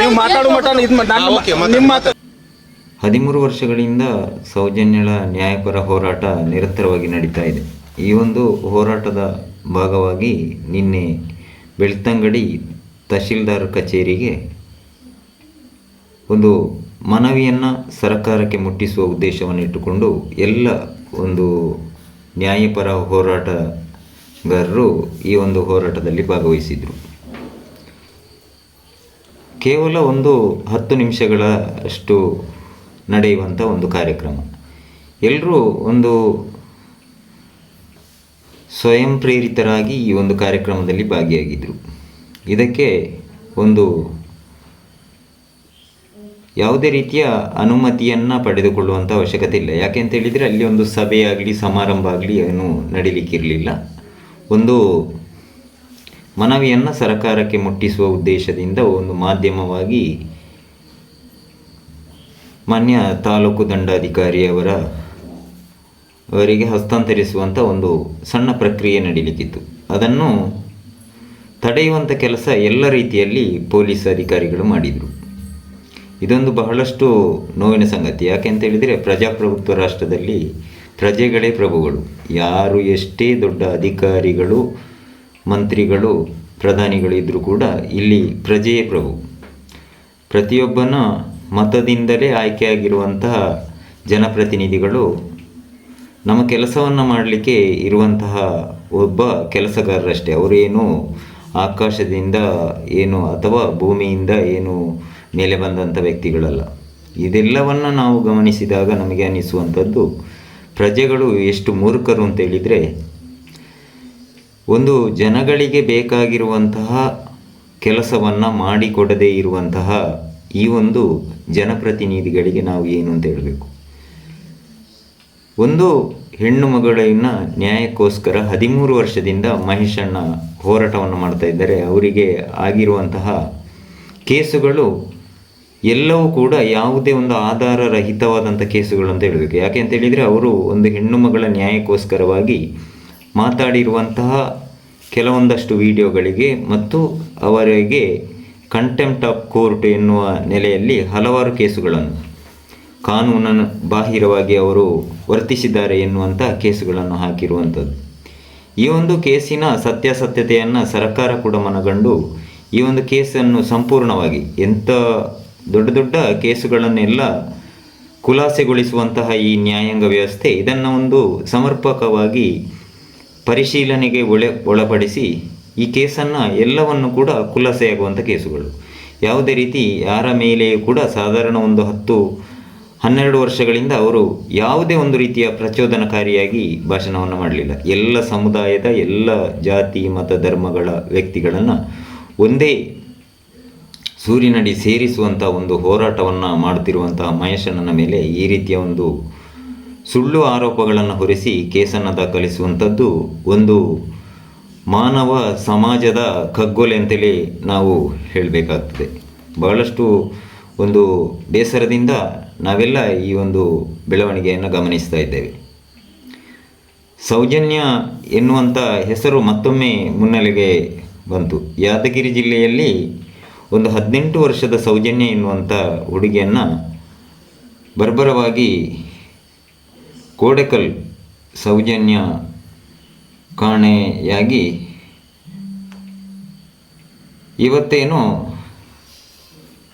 ನೀವು ಮಾತಾಡೋ ಮಟ್ಟ ಇದು ನಾನು ಹಾ, okay, ಮಾತಾಡಿ, ನಿಮ್ಮ ಮಾತು ಹದಿಮೂರು ವರ್ಷಗಳಿಂದ ಸೌಜನ್ಯಳ ನ್ಯಾಯಪರ ಹೋರಾಟ ನಿರಂತರವಾಗಿ ನಡೀತಾ ಇದೆ. ಈ ಒಂದು ಹೋರಾಟದ ಭಾಗವಾಗಿ ನಿನ್ನೆ ಬೆಳ್ತಂಗಡಿ ತಹಶೀಲ್ದಾರ್ ಕಚೇರಿಗೆ ಒಂದು ಮನವಿಯನ್ನು ಸರ್ಕಾರಕ್ಕೆ ಮುಟ್ಟಿಸುವ ಉದ್ದೇಶವನ್ನು ಇಟ್ಟುಕೊಂಡು ಎಲ್ಲ ಒಂದು ನ್ಯಾಯಪರ ಹೋರಾಟಗಾರರು ಈ ಒಂದು ಹೋರಾಟದಲ್ಲಿ ಭಾಗವಹಿಸಿದರು. ಕೇವಲ ಒಂದು ಹತ್ತು ನಿಮಿಷಗಳ ಅಷ್ಟು ನಡೆಯುವಂಥ ಒಂದು ಕಾರ್ಯಕ್ರಮ. ಎಲ್ಲರೂ ಒಂದು ಸ್ವಯಂ ಪ್ರೇರಿತರಾಗಿ ಈ ಒಂದು ಕಾರ್ಯಕ್ರಮದಲ್ಲಿ ಭಾಗಿಯಾಗಿದ್ದರು ಇದಕ್ಕೆ ಒಂದು ಯಾವುದೇ ರೀತಿಯ ಅನುಮತಿಯನ್ನು ಪಡೆದುಕೊಳ್ಳುವಂಥ ಅವಶ್ಯಕತೆ ಇಲ್ಲ. ಯಾಕೆ ಅಂತ ಹೇಳಿದರೆ ಅಲ್ಲಿ ಒಂದು ಸಭೆಯಾಗಲಿ, ಸಮಾರಂಭ ಆಗಲಿ ಏನು ನಡೀಲಿಕ್ಕಿರಲಿಲ್ಲ. ಒಂದು ಮನವಿಯನ್ನು ಸರ್ಕಾರಕ್ಕೆ ಮುಟ್ಟಿಸುವ ಉದ್ದೇಶದಿಂದ ಒಂದು ಮಾಧ್ಯಮವಾಗಿ ಮಾನ್ಯ ತಾಲೂಕು ದಂಡಾಧಿಕಾರಿಯವರ ಅವರಿಗೆ ಹಸ್ತಾಂತರಿಸುವಂಥ ಒಂದು ಸಣ್ಣ ಪ್ರಕ್ರಿಯೆ ನಡೀಲಿಕ್ಕಿತ್ತು. ಅದನ್ನು ತಡೆಯುವಂಥ ಕೆಲಸ ಎಲ್ಲ ರೀತಿಯಲ್ಲಿ ಪೊಲೀಸ್ ಅಧಿಕಾರಿಗಳು ಮಾಡಿದರು. ಇದೊಂದು ಬಹಳಷ್ಟು ನೋವಿನ ಸಂಗತಿ. ಯಾಕೆ ಅಂತ ಹೇಳಿದರೆ ಪ್ರಜಾಪ್ರಭುತ್ವ ರಾಷ್ಟ್ರದಲ್ಲಿ ಪ್ರಜೆಗಳೇ ಪ್ರಭುಗಳು. ಯಾರು ಎಷ್ಟೇ ದೊಡ್ಡ ಅಧಿಕಾರಿಗಳು ಮಂತ್ರಿಗಳು, ಪ್ರಧಾನಿಗಳು ಇದ್ದರೂ ಕೂಡ ಇಲ್ಲಿ ಪ್ರಜೆಯೇ ಪ್ರಭು. ಪ್ರತಿಯೊಬ್ಬನ ಮತದಿಂದಲೇ ಆಯ್ಕೆಯಾಗಿರುವಂತಹ ಜನಪ್ರತಿನಿಧಿಗಳು ನಮ್ಮ ಕೆಲಸವನ್ನು ಮಾಡಲಿಕ್ಕೆ ಇರುವಂತಹ ಒಬ್ಬ ಕೆಲಸಗಾರರಷ್ಟೇ. ಅವರೇನು ಆಕಾಶದಿಂದ ಏನು ಅಥವಾ ಭೂಮಿಯಿಂದ ಏನು ಮೇಲೆ ಬಂದಂಥ ವ್ಯಕ್ತಿಗಳಲ್ಲ. ಇದೆಲ್ಲವನ್ನು ನಾವು ಗಮನಿಸಿದಾಗ ನಮಗೆ ಅನ್ನಿಸುವಂಥದ್ದು ಪ್ರಜೆಗಳು ಎಷ್ಟು ಮೂರ್ಖರು ಅಂತ ಹೇಳಿದರೆ ಒಂದು ಜನಗಳಿಗೆ ಬೇಕಾಗಿರುವಂತಹ ಕೆಲಸವನ್ನು ಮಾಡಿಕೊಡದೇ ಇರುವಂತಹ ಈ ಒಂದು ಜನಪ್ರತಿನಿಧಿಗಳಿಗೆ ನಾವು ಏನು ಅಂತ ಹೇಳಬೇಕು. ಒಂದು ಹೆಣ್ಣು ಮಗಳನ್ನು ನ್ಯಾಯಕ್ಕೋಸ್ಕರ ಹದಿಮೂರು ವರ್ಷದಿಂದ ಮಹೇಶಣ್ಣ ಹೋರಾಟವನ್ನು ಮಾಡ್ತಾ ಇದ್ದಾರೆ. ಅವರಿಗೆ ಆಗಿರುವಂತಹ ಕೇಸುಗಳು ಎಲ್ಲವೂ ಕೂಡ ಯಾವುದೇ ಒಂದು ಆಧಾರ ರಹಿತವಾದಂಥ ಕೇಸುಗಳು ಅಂತ ಹೇಳಬೇಕು. ಯಾಕೆ ಅಂತ ಹೇಳಿದರೆ, ಅವರು ಒಂದು ಹೆಣ್ಣು ಮಗಳ ನ್ಯಾಯಕ್ಕೋಸ್ಕರವಾಗಿ ಮಾತಾಡಿರುವಂತಹ ಕೆಲವೊಂದಷ್ಟು ವಿಡಿಯೋಗಳಿಗೆ ಮತ್ತು ಅವರಿಗೆ ಕಂಟೆಂಪ್ಟ್ ಆಫ್ ಕೋರ್ಟ್ ಎನ್ನುವ ನೆಲೆಯಲ್ಲಿ ಹಲವಾರು ಕೇಸುಗಳನ್ನು ಕಾನೂನನ್ನು ಬಾಹಿರವಾಗಿ ಅವರು ವರ್ತಿಸಿದ್ದಾರೆ ಎನ್ನುವಂಥ ಕೇಸುಗಳನ್ನು ಹಾಕಿರುವಂಥದ್ದು. ಈ ಒಂದು ಕೇಸಿನ ಸತ್ಯಾಸತ್ಯತೆಯನ್ನು ಸರ್ಕಾರ ಕೂಡ ಮನಗಂಡು ಈ ಒಂದು ಕೇಸನ್ನು ಸಂಪೂರ್ಣವಾಗಿ ಎಂಥ ದೊಡ್ಡ ದೊಡ್ಡ ಕೇಸುಗಳನ್ನೆಲ್ಲ ಖುಲಾಸೆಗೊಳಿಸುವಂತಹ ಈ ನ್ಯಾಯಾಂಗ ವ್ಯವಸ್ಥೆ ಇದನ್ನು ಒಂದು ಸಮರ್ಪಕವಾಗಿ ಪರಿಶೀಲನೆಗೆ ಒಳ, ಒಳಪಡಿಸಿ ಈ ಕೇಸನ್ನು ಎಲ್ಲವನ್ನು ಕೂಡ ಖುಲಾಸೆಯಾಗುವಂಥ ಕೇಸುಗಳು. ಯಾವುದೇ ರೀತಿ ಯಾರ ಮೇಲೆಯೂ ಕೂಡ ಸಾಧಾರಣ ಒಂದು ಹತ್ತು, ಹನ್ನೆರಡು ವರ್ಷಗಳಿಂದ ಅವರು ಯಾವುದೇ ಒಂದು ರೀತಿಯ ಪ್ರಚೋದನಕಾರಿಯಾಗಿ ಭಾಷಣವನ್ನು ಮಾಡಲಿಲ್ಲ. ಎಲ್ಲ ಸಮುದಾಯದ ಎಲ್ಲ ಜಾತಿ, ಮತ, ಧರ್ಮಗಳ ವ್ಯಕ್ತಿಗಳನ್ನು ಒಂದೇ ಸೂರಿನಡಿ ಸೇರಿಸುವಂಥ ಒಂದು ಹೋರಾಟವನ್ನು ಮಾಡುತ್ತಿರುವಂತಹ ಮಹೇಶಣ್ಣನ ಮೇಲೆ ಈ ರೀತಿಯ ಒಂದು ಸುಳ್ಳು ಆರೋಪಗಳನ್ನು ಹೊರಿಸಿ ಕೇಸನ್ನು ದಾಖಲಿಸುವಂಥದ್ದು ಒಂದು ಮಾನವ ಸಮಾಜದ ಕಗ್ಗೊಲೆ ಅಂತೇಳಿ ನಾವು ಹೇಳಬೇಕಾಗ್ತದೆ. ಬಹಳಷ್ಟು ಒಂದು ಬೇಸರದಿಂದ ನಾವೆಲ್ಲ ಈ ಒಂದು ಬೆಳವಣಿಗೆಯನ್ನು ಗಮನಿಸ್ತಾ ಇದ್ದೇವೆ. ಸೌಜನ್ಯ ಎನ್ನುವಂಥ ಹೆಸರು ಮತ್ತೊಮ್ಮೆ ಮುನ್ನೆಲೆಗೆ ಬಂತು. ಯಾದಗಿರಿ ಜಿಲ್ಲೆಯಲ್ಲಿ ಒಂದು ಹದಿನೆಂಟು ವರ್ಷದ ಸೌಜನ್ಯ ಎನ್ನುವಂಥ ಹುಡುಗಿಯನ್ನು ಬರ್ಬರವಾಗಿ ಕೋಡೆಕಲ್ ಸೌಜನ್ಯ ಕಾಣೆಯಾಗಿ ಇವತ್ತೇನು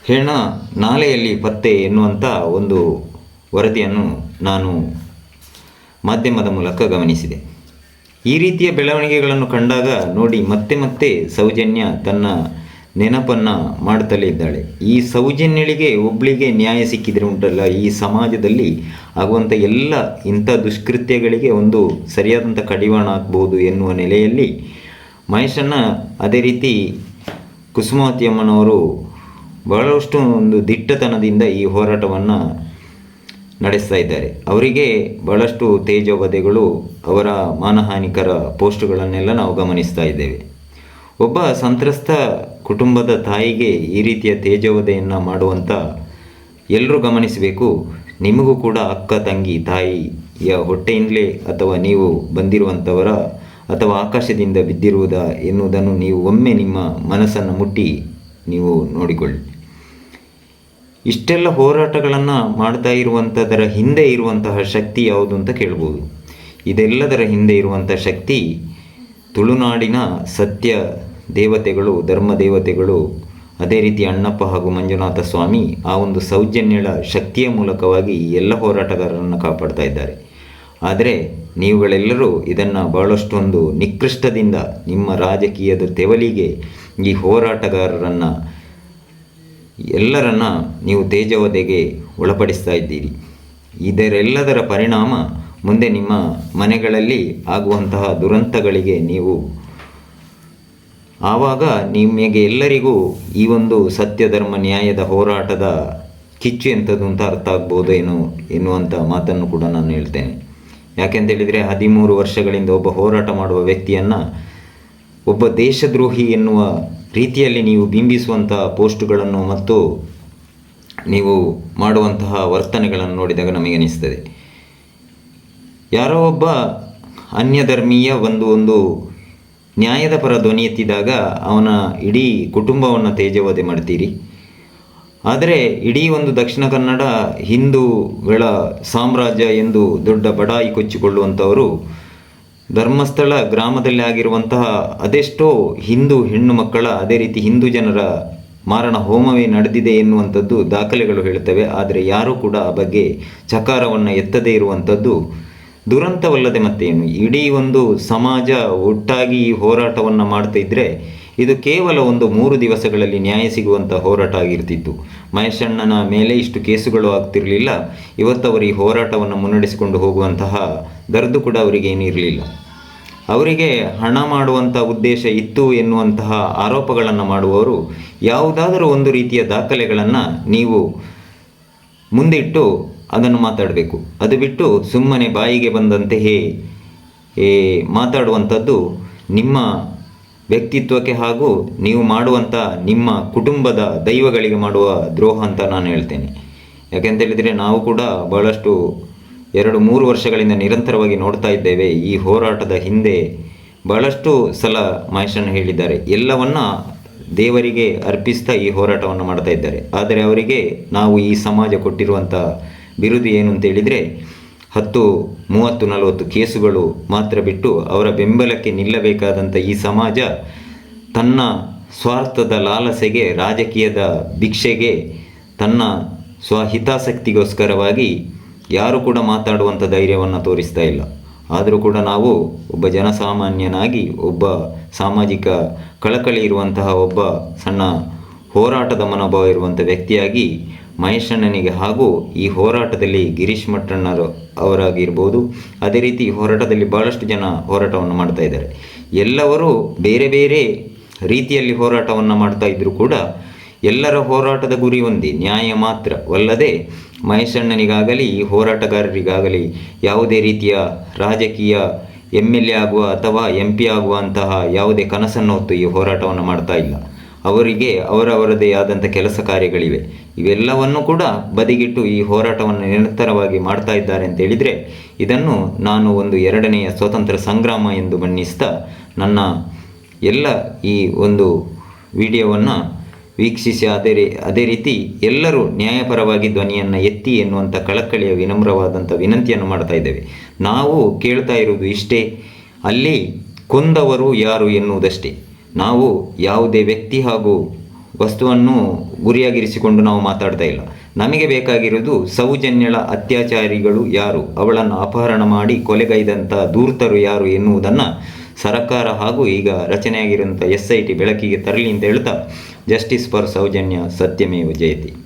ಹೆಣ ನಾಲೆಯಲ್ಲಿ ಪತ್ತೆ ಎನ್ನುವಂಥ ಒಂದು ವರದಿಯನ್ನು ನಾನು ಮಾಧ್ಯಮದ ಮೂಲಕ ಗಮನಿಸಿದೆ. ಈ ರೀತಿಯ ಬೆಳವಣಿಗೆಗಳನ್ನು ಕಂಡಾಗ ನೋಡಿ ಮತ್ತೆ ಮತ್ತೆ ಸೌಜನ್ಯ ತನ್ನ ನೆನಪನ್ನು ಮಾಡ್ತಲೇ ಇದ್ದಾಳೆ. ಈ ಸೌಜನ್ಯಳಿಗೆ ಒಬ್ಳಿಗೆ ನ್ಯಾಯ ಸಿಕ್ಕಿದ್ರೆ ಉಂಟಲ್ಲ, ಈ ಸಮಾಜದಲ್ಲಿ ಆಗುವಂಥ ಎಲ್ಲ ಇಂಥ ದುಷ್ಕೃತ್ಯಗಳಿಗೆ ಒಂದು ಸರಿಯಾದಂಥ ಕಡಿವಾಣ ಹಾಕ್ಬೋದು ಎನ್ನುವ ನೆಲೆಯಲ್ಲಿ ಮಹೇಶನ್ನು ಅದೇ ರೀತಿ ಕುಸುಮಾವತಿ ಅಮ್ಮನವರು ಬಹಳಷ್ಟು ಒಂದು ದಿಟ್ಟತನದಿಂದ ಈ ಹೋರಾಟವನ್ನು ನಡೆಸ್ತಾ ಇದ್ದಾರೆ. ಅವರಿಗೆ ಬಹಳಷ್ಟು ತೇಜೋವಧೆಗಳು ಅವರ ಮಾನಹಾನಿಕರ ಪೋಸ್ಟ್ಗಳನ್ನೆಲ್ಲ ನಾವು ಗಮನಿಸ್ತಾ ಇದ್ದೇವೆ. ಒಬ್ಬ ಸಂತ್ರಸ್ತ ಕುಟುಂಬದ ತಾಯಿಗೆ ಈ ರೀತಿಯ ತೇಜವದೆಯನ್ನು ಮಾಡುವಂಥ ಎಲ್ಲರೂ ಗಮನಿಸಬೇಕು. ನಿಮಗೂ ಕೂಡ ಅಕ್ಕ, ತಂಗಿ, ತಾಯಿಯ ಹೊಟ್ಟೆಯಿಂದಲೇ ಅಥವಾ ನೀವು ಬಂದಿರುವಂಥವರ ಅಥವಾ ಆಕಾಶದಿಂದ ಬಿದ್ದಿರುವುದ ಎನ್ನುವುದನ್ನು ನೀವು ಒಮ್ಮೆ ನಿಮ್ಮ ಮನಸ್ಸನ್ನು ಮುಟ್ಟಿ ನೀವು ನೋಡಿಕೊಳ್ಳಿ. ಇಷ್ಟೆಲ್ಲ ಹೋರಾಟಗಳನ್ನು ಮಾಡ್ತಾ ಇರುವಂಥದರ ಹಿಂದೆ ಇರುವಂತಹ ಶಕ್ತಿ ಯಾವುದು ಅಂತ ಕೇಳ್ಬೋದು. ಇದೆಲ್ಲದರ ಹಿಂದೆ ಇರುವಂಥ ಶಕ್ತಿ ತುಳುನಾಡಿನ ಸತ್ಯ ದೇವತೆಗಳು ಧರ್ಮ ದೇವತೆಗಳು ಅದೇ ರೀತಿ ಅಣ್ಣಪ್ಪ ಹಾಗೂ ಮಂಜುನಾಥ ಸ್ವಾಮಿ ಆ ಒಂದು ಸೌಜನ್ಯಳ ಶಕ್ತಿಯ ಮೂಲಕವಾಗಿ ಎಲ್ಲ ಹೋರಾಟಗಾರರನ್ನು ಕಾಪಾಡ್ತಾ ಇದ್ದಾರೆ. ಆದರೆ ನೀವುಗಳೆಲ್ಲರೂ ಇದನ್ನು ಬಹಳಷ್ಟೊಂದು ನಿಕೃಷ್ಟದಿಂದ ನಿಮ್ಮ ರಾಜಕೀಯದ ತೆವಲಿಗೆ ಈ ಹೋರಾಟಗಾರರನ್ನು, ಎಲ್ಲರನ್ನ ನೀವು ತೇಜವಧೆಗೆ ಒಳಪಡಿಸ್ತಾ ಇದ್ದೀರಿ. ಇದರೆಲ್ಲದರ ಪರಿಣಾಮ ಮುಂದೆ ನಿಮ್ಮ ಮನೆಗಳಲ್ಲಿ ಆಗುವಂತಹ ದುರಂತಗಳಿಗೆ ನೀವು ಆವಾಗ ನಿಮಗೆ ಎಲ್ಲರಿಗೂ ಈ ಒಂದು ಸತ್ಯ ಧರ್ಮ ನ್ಯಾಯದ ಹೋರಾಟದ ಕಿಚ್ಚು ಎಂಥದ್ದು ಅಂತ ಅರ್ಥ ಆಗ್ಬೋದು ಏನು ಎನ್ನುವಂಥ ಮಾತನ್ನು ಕೂಡ ನಾನು ಹೇಳ್ತೇನೆ. ಯಾಕೆಂತೇಳಿದರೆ ಹದಿಮೂರು ವರ್ಷಗಳಿಂದ ಒಬ್ಬ ಹೋರಾಟ ಮಾಡುವ ವ್ಯಕ್ತಿಯನ್ನು ಒಬ್ಬ ದೇಶದ್ರೋಹಿ ಎನ್ನುವ ರೀತಿಯಲ್ಲಿ ನೀವು ಬಿಂಬಿಸುವಂಥ ಪೋಸ್ಟ್ಗಳನ್ನು ಮತ್ತು ನೀವು ಮಾಡುವಂತಹ ವರ್ತನೆಗಳನ್ನು ನೋಡಿದಾಗ ನಮಗೆ ಅನಿಸ್ತದೆ. ಯಾರೋ ಒಬ್ಬ ಅನ್ಯಧರ್ಮೀಯ ಒಂದು ಒಂದು ನ್ಯಾಯದ ಪರ ಧ್ವನಿ ಎತ್ತಿದಾಗ ಅವನ ಇಡೀ ಕುಟುಂಬವನ್ನು ತೇಜವಧೆ ಮಾಡ್ತೀರಿ. ಆದರೆ ಇಡೀ ಒಂದು ದಕ್ಷಿಣ ಕನ್ನಡ ಹಿಂದೂಗಳ ಸಾಮ್ರಾಜ್ಯ ಎಂದು ದೊಡ್ಡ ಬಡಾಯಿ ಕೊಚ್ಚಿಕೊಳ್ಳುವಂಥವರು ಧರ್ಮಸ್ಥಳ ಗ್ರಾಮದಲ್ಲಿ ಆಗಿರುವಂತಹ ಅದೆಷ್ಟೋ ಹಿಂದೂ ಹೆಣ್ಣು ಮಕ್ಕಳ, ಅದೇ ರೀತಿ ಹಿಂದೂ ಜನರ ಮಾರಣ ಹೋಮವೇ ನಡೆದಿದೆ ಎನ್ನುವಂಥದ್ದು ದಾಖಲೆಗಳು ಹೇಳುತ್ತವೆ ಆದರೆ ಯಾರೂ ಕೂಡ ಆ ಬಗ್ಗೆ ಚಕಾರವನ್ನು ಎತ್ತದೇ ಇರುವಂಥದ್ದು ದುರಂತವಲ್ಲದೆ ಮತ್ತೇನು? ಇಡೀ ಒಂದು ಸಮಾಜ ಒಟ್ಟಾಗಿ ಈ ಹೋರಾಟವನ್ನು ಮಾಡ್ತಾ ಇದ್ದರೆ ಇದು ಕೇವಲ ಒಂದು ಮೂರು ದಿವಸಗಳಲ್ಲಿ ನ್ಯಾಯ ಸಿಗುವಂಥ ಹೋರಾಟ ಆಗಿರ್ತಿತ್ತು. ಮಹೇಶಣ್ಣನ ಮೇಲೆ ಇಷ್ಟು ಕೇಸುಗಳು ಆಗ್ತಿರಲಿಲ್ಲ. ಇವತ್ತು ಅವರು ಈ ಹೋರಾಟವನ್ನು ಮುನ್ನಡೆಸಿಕೊಂಡು ಹೋಗುವಂತಹ ದರ್ದು ಕೂಡ ಅವರಿಗೆ ಏನಿರಲಿಲ್ಲ ಅವರಿಗೆ ಹಣ ಮಾಡುವಂಥ ಉದ್ದೇಶ ಇತ್ತು ಎನ್ನುವಂತಹ ಆರೋಪಗಳನ್ನು ಮಾಡುವವರು ಯಾವುದಾದರೂ ಒಂದು ರೀತಿಯ ದಾಖಲೆಗಳನ್ನು ನೀವು ಮುಂದಿಟ್ಟು ಅದನ್ನು ಮಾತಾಡಬೇಕು. ಅದು ಬಿಟ್ಟು ಸುಮ್ಮನೆ ಬಾಯಿಗೆ ಬಂದಂತೆ ಹೇ ಏ ಮಾತಾಡುವಂಥದ್ದು ನಿಮ್ಮ ವ್ಯಕ್ತಿತ್ವಕ್ಕೆ ಹಾಗೂ ನೀವು ಮಾಡುವಂಥ ನಿಮ್ಮ ಕುಟುಂಬದ ದೈವಗಳಿಗೆ ಮಾಡುವ ದ್ರೋಹ ಅಂತ ನಾನು ಹೇಳ್ತೇನೆ. ಯಾಕೆಂತೇಳಿದರೆ ನಾವು ಕೂಡ ಬಹಳಷ್ಟು ಎರಡು ಮೂರು ವರ್ಷಗಳಿಂದ ನಿರಂತರವಾಗಿ ನೋಡ್ತಾ ಇದ್ದೇವೆ. ಈ ಹೋರಾಟದ ಹಿಂದೆ ಬಹಳಷ್ಟು ಸಲ ಮಹೇಶನ್ ಹೇಳಿದ್ದಾರೆ. ಎಲ್ಲವನ್ನ ದೇವರಿಗೆ ಅರ್ಪಿಸ್ತಾ ಈ ಹೋರಾಟವನ್ನು ಮಾಡ್ತಾ ಇದ್ದಾರೆ. ಆದರೆ ಅವರಿಗೆ ನಾವು ಈ ಸಮಾಜ ಕೊಟ್ಟಿರುವಂಥ ಬಿರುದು ಏನು ಅಂತ ಹೇಳಿದರೆ ಹತ್ತು, ಮೂವತ್ತು, ನಲವತ್ತು ಕೇಸುಗಳು ಮಾತ್ರ ಬಿಟ್ಟು ಅವರ ಬೆಂಬಲಕ್ಕೆ ನಿಲ್ಲಬೇಕಾದಂಥ ಈ ಸಮಾಜ ತನ್ನ ಸ್ವಾರ್ಥದ ಲಾಲಸೆಗೆ, ರಾಜಕೀಯದ ಭಿಕ್ಷೆಗೆ, ತನ್ನ ಸ್ವಹಿತಾಸಕ್ತಿಗೋಸ್ಕರವಾಗಿ ಯಾರು ಕೂಡ ಮಾತಾಡುವಂಥ ಧೈರ್ಯವನ್ನು ತೋರಿಸ್ತಾ ಇಲ್ಲ. ಆದರೂ ಕೂಡ ನಾವು ಒಬ್ಬ ಜನಸಾಮಾನ್ಯನಾಗಿ, ಒಬ್ಬ ಸಾಮಾಜಿಕ ಕಳಕಳಿ ಇರುವಂತಹ ಒಬ್ಬ ಸಣ್ಣ ಹೋರಾಟದ ಮನೋಭಾವ ಇರುವಂಥ ವ್ಯಕ್ತಿಯಾಗಿ ಮಹೇಶಣ್ಣನಿಗೆ ಹಾಗೂ ಈ ಹೋರಾಟದಲ್ಲಿ ಗಿರೀಶ್ ಮಟ್ಟಣ್ಣರು ಅವರಾಗಿರ್ಬೋದು. ಅದೇ ರೀತಿ ಹೋರಾಟದಲ್ಲಿ ಭಾಳಷ್ಟು ಜನ ಹೋರಾಟವನ್ನು ಮಾಡ್ತಾ ಇದ್ದಾರೆ. ಎಲ್ಲವರು ಬೇರೆ ಬೇರೆ ರೀತಿಯಲ್ಲಿ ಹೋರಾಟವನ್ನು ಮಾಡ್ತಾ ಇದ್ದರೂ ಕೂಡ ಎಲ್ಲರ ಹೋರಾಟದ ಗುರಿ ಒಂದೇ, ನ್ಯಾಯ ಮಾತ್ರ. ಅಲ್ಲದೆ ಮಹೇಶಣ್ಣನಿಗಾಗಲಿ, ಈ ಹೋರಾಟಗಾರರಿಗಾಗಲಿ ಯಾವುದೇ ರೀತಿಯ ರಾಜಕೀಯ ಎಂ ಎಲ್ ಎ ಆಗುವ ಅಥವಾ ಎಂ ಪಿ ಆಗುವಂತಹ ಯಾವುದೇ ಕನಸನ್ನು ಹೊತ್ತು ಈ ಹೋರಾಟವನ್ನು ಮಾಡ್ತಾ ಇಲ್ಲ. ಅವರಿಗೆ ಅವರವರದೇ ಆದಂಥ ಕೆಲಸ ಕಾರ್ಯಗಳಿವೆ. ಇವೆಲ್ಲವನ್ನು ಕೂಡ ಬದಿಗಿಟ್ಟು ಈ ಹೋರಾಟವನ್ನು ನಿರಂತರವಾಗಿ ಮಾಡ್ತಾ ಇದ್ದಾರೆ ಅಂತ ಹೇಳಿದರೆ, ಇದನ್ನು ನಾನು ಒಂದು ಎರಡನೆಯ ಸ್ವತಂತ್ರ ಸಂಗ್ರಾಮ ಎಂದು ಬಣ್ಣಿಸ್ತಾ ನನ್ನ ಎಲ್ಲ ಈ ಒಂದು ವಿಡಿಯೋವನ್ನು ವೀಕ್ಷಿಸಿ, ಅದೇ ಅದೇ ರೀತಿ ಎಲ್ಲರೂ ನ್ಯಾಯಪರವಾಗಿ ಧ್ವನಿಯನ್ನು ಎತ್ತಿ ಎನ್ನುವಂಥ ಕಳಕಳಿಯ ವಿನಮ್ರವಾದಂಥ ವಿನಂತಿಯನ್ನು ಮಾಡ್ತಾ ಇದ್ದೇವೆ. ನಾವು ಕೇಳ್ತಾ ಇರುವುದು ಇಷ್ಟೇ, ಅಲ್ಲಿ ಕೊಂದವರು ಯಾರು ಎನ್ನುವುದಷ್ಟೇ. ನಾವು ಯಾವುದೇ ವ್ಯಕ್ತಿ ಹಾಗೂ ವಸ್ತುವನ್ನು ಗುರಿಯಾಗಿರಿಸಿಕೊಂಡು ನಾವು ಮಾತಾಡ್ತಾ ಇಲ್ಲ. ನಮಗೆ ಬೇಕಾಗಿರುವುದು ಸೌಜನ್ಯಳ ಅತ್ಯಾಚಾರಿಗಳು ಯಾರು? ಅವಳನ್ನು ಅಪಹರಣ ಮಾಡಿ ಕೊಲೆಗೈದಂಥ ದೂರ್ತರು ಯಾರು ಎನ್ನುವುದನ್ನು ಸರ್ಕಾರ ಹಾಗೂ ಈಗ ರಚನೆಯಾಗಿರುವಂಥ ಎಸ್ ಐ ಟಿ ಬೆಳಕಿಗೆ ತರಲಿ ಅಂತ ಹೇಳ್ತಾ, ಜಸ್ಟಿಸ್ ಫಾರ್ ಸೌಜನ್ಯ ಸತ್ಯಮೇವ ಜಯತಿ.